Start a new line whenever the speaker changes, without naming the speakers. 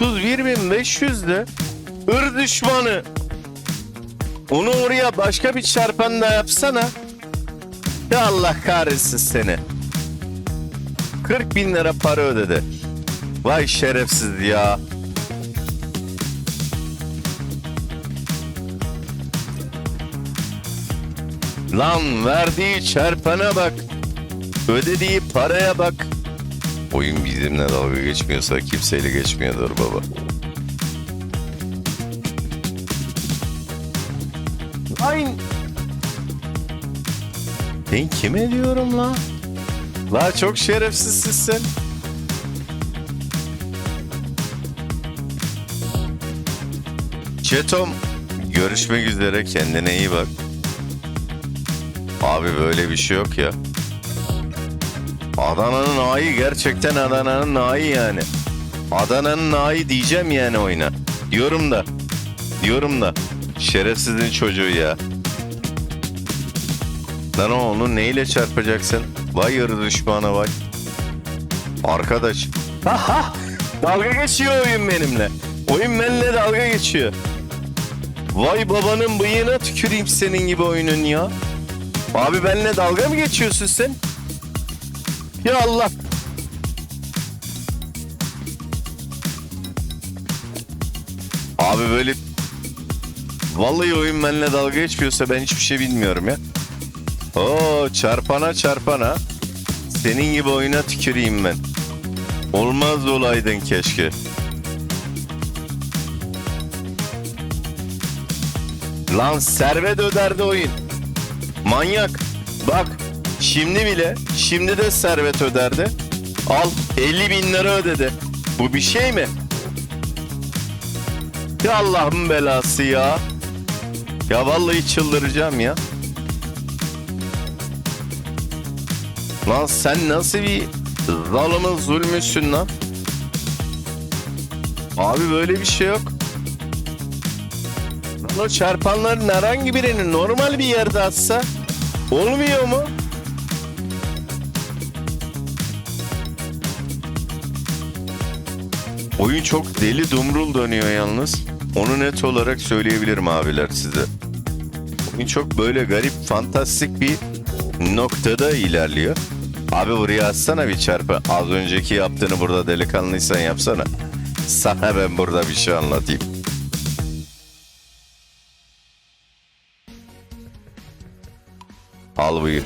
31.500'de ır düşmanı. Onu oraya başka bir çarpan da yapsana. Ya Allah kahretsin seni. 40 bin lira para ödedi. Vay şerefsiz ya. Lan verdiği çarpana bak. Ödediği paraya bak. Oyun bizimle dalga geçmiyorsa kimseyle geçmiyordur baba. Aynı. Ben kime diyorum la? La çok şerefsizsin sen. Çetom görüşmek üzere kendine iyi bak. Abi böyle bir şey yok ya. Adana'nın ayı gerçekten Adana'nın ayı yani. Adana'nın ayı diyeceğim yani oyuna. Diyorum da. Diyorum da. Şerefsizin çocuğu ya. Lan onu neyle çarpacaksın? Vay yarı düşmana vay. Arkadaş. Dalga geçiyor oyun benimle. Oyun benimle dalga geçiyor. Vay babanın bıyığına tüküreyim senin gibi oyunun ya. Abi benimle dalga mı geçiyorsun sen? Ya Allah. Abi böyle Vallahi oyun benimle dalga geçmiyorsa ben hiçbir şey bilmiyorum ya. Oo çarpana çarpana. Senin gibi oyuna tüküreyim ben. Olmaz olaydın keşke. Lan servet öderdi oyun. Manyak. Bak şimdi bile şimdi de servet öderdi. Al 50 bin lira ödedi. Bu bir şey mi? Ya Allah'ın belası ya. Ya vallahi çıldıracağım ya. Lan sen nasıl bir zalimin zulmüsün lan? Abi böyle bir şey yok. Lan o çarpanların herhangi birini normal bir yerde atsa olmuyor mu? Oyun çok deli dumrul dönüyor yalnız. Onu net olarak söyleyebilirim abiler size. Oyun çok böyle garip, fantastik bir noktada ilerliyor. Abi buraya atsana bir çarpı. Az önceki yaptığını burada delikanlıysan yapsana. Sana ben burada bir şey anlatayım. Al buyur.